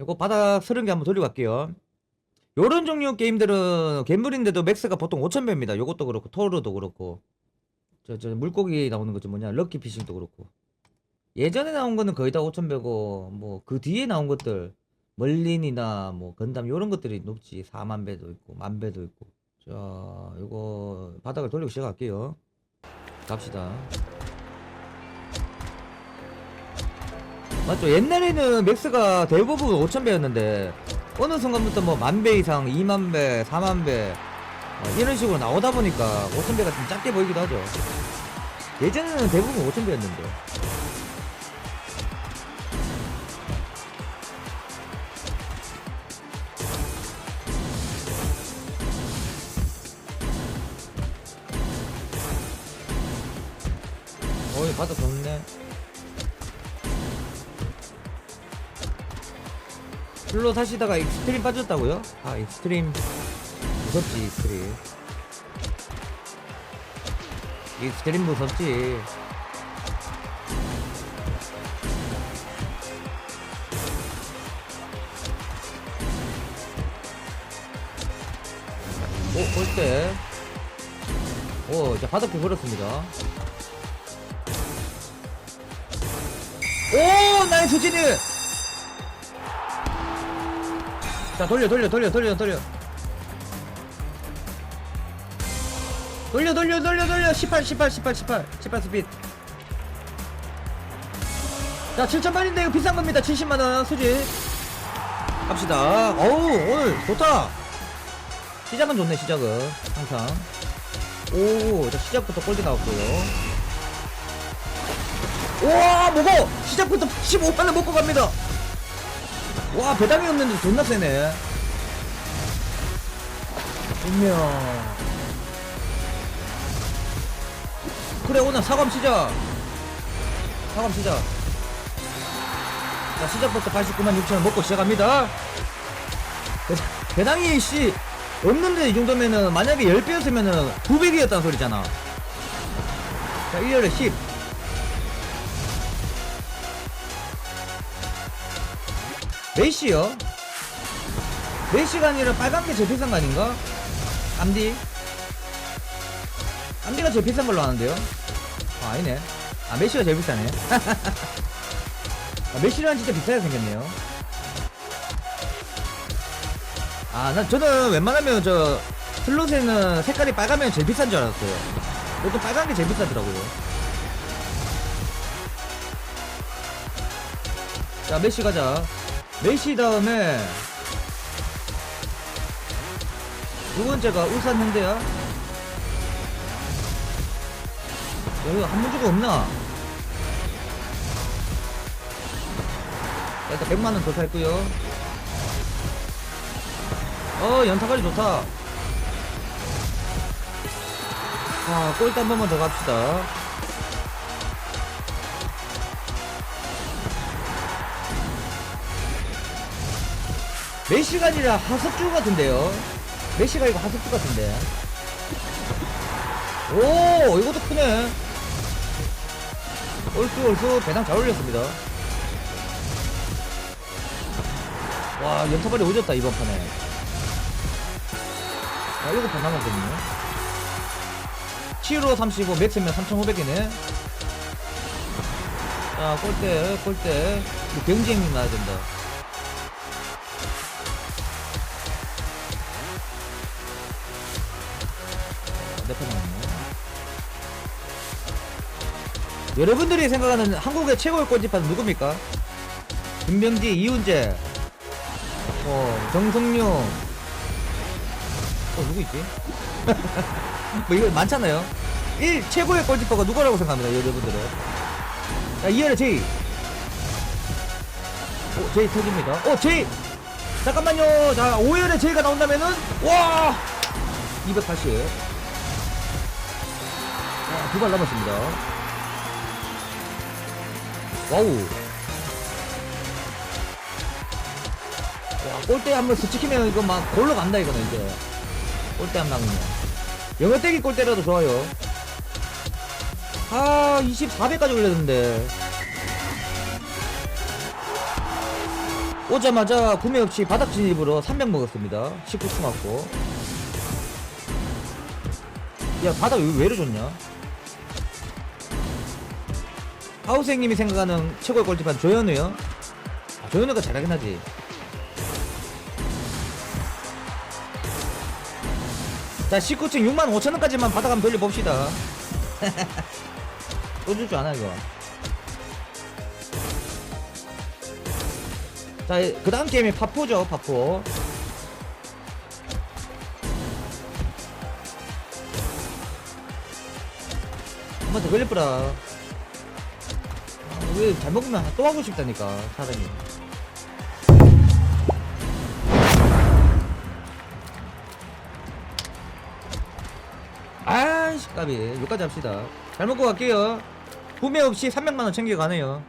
요거 바닥 서른 개 한번 돌리고 갈게요. 요런 종류 게임들은 갬블인데도 맥스가 보통 5,000배입니다. 요것도 그렇고 토르도 그렇고 저 저 물고기 나오는 거죠 뭐냐 럭키 피싱도 그렇고 예전에 나온 거는 거의 다 5,000배고 뭐 그 뒤에 나온 것들 멀린이나 뭐 건담 요런 것들이 높지 4만 배도 있고 만 배도 있고 자 요거 바닥을 돌리고 시작할게요. 갑시다. 맞죠? 옛날에는 맥스가 대부분 5,000배였는데 어느 순간부터 뭐 만배 이상, 2만 배, 4만 배 어, 이런 식으로 나오다 보니까 5,000배가 좀 작게 보이기도 하죠. 예전에는 대부분 5,000배였는데. 어이 바닥 좋네. 슬로 타시다가 익스트림 빠졌다고요? 아 익스트림. 무섭지 익스트림. 익스트림 무섭지. 오 볼때. 오 이제 바닥에 걸었습니다. 오 나이스 진이 자 돌려 돌려 돌려 돌려 돌려. 돌려 돌려 돌려 돌려. 18 18 18 18 18 스피드. 자 7천만인데 이거 비싼 겁니다. 70만원 수지. 갑시다. 어우 오늘 좋다. 시작은 좋네 시작은. 항상. 오자 시작부터 꼴찌 나왔고요. 우와 먹어 시작부터 15만원 먹고 갑니다 와 배당이 없는데 존나 세네. 분명. 그래 오늘 사과함 시작. 사과함 시작. 자 시작부터 89만 6천원 먹고 시작합니다. 배당, 배당이 씨 없는데 이 정도면은 만약에 10배였으면은 900이었다는 소리잖아. 자 1년에 10 메시요? 메시가 아니라 빨간 게 제일 비싼 거 아닌가? 암디? 암디가 제일 비싼 걸로 아는데요? 아, 아니네. 아, 메시가 제일 비싸네. 아, 메시랑 진짜 비싸게 생겼네요. 아, 나, 저는 웬만하면 저, 슬롯에는 색깔이 빨가면 제일 비싼 줄 알았어요. 보통 빨간 게 제일 비싸더라고요. 자, 메시 가자. 메시 다음에 두 번째가 울산 현대야. 여기 한문주가 없나? 자, 일단 100만원 더 살고요 어 연타까지 좋다 자 꼴대 한 번만 더 갑시다 메시가 아니라 하석주 같은데요? 메시가 이거 하석주 같은데? 오 이것도 크네. 얼쑤 얼쑤 배당 잘 올렸습니다. 와 연타발이 오졌다 이번 판에. 아 이거 반 남았거든요. 7호 35 맥스면 3500이네. 자 꼴대 꼴대. 경쟁이 나야 된다 남았네 여러분들이 생각하는 한국의 최고의 골키퍼는 누굽니까? 김병지, 이훈재, 어, 정성룡, 어, 누구 있지? 뭐, 이거 많잖아요. 1, 최고의 골키퍼가 누구라고 생각합니다, 여러분들은. 자, 2열에 제이. 오, 제이 터집니다. 어, 제이! 잠깐만요. 자, 5열에 제이가 나온다면은, 와! 280. 자, 두발 남았습니다. 와우. 와, 골대 한번 스치키면 이거 막 골로 간다, 이거는 이제. 골대 한 나오면. 영어떼기 골대라도 좋아요. 아, 24배까지 올렸는데. 오자마자 구매 없이 바닥 진입으로 300 먹었습니다 19층 맞고 야 바닥 왜, 왜 이래 좋냐 하우생님이 생각하는 최고의 꼴찌판 조현우요 아, 조현우가 잘하긴 하지 자 19층 6만 5천원까지만 바닥 한번 돌려봅시다 또 줄 줄 아나 이거 자, 그 다음 게임이 파포죠, 파포. 한번 더 걸릴거라. 아, 왜, 잘 먹으면 또 하고 싶다니까, 사람이. 아이씨, 까비. 여기까지 합시다. 잘 먹고 갈게요. 구매 없이 300만원 챙겨가네요.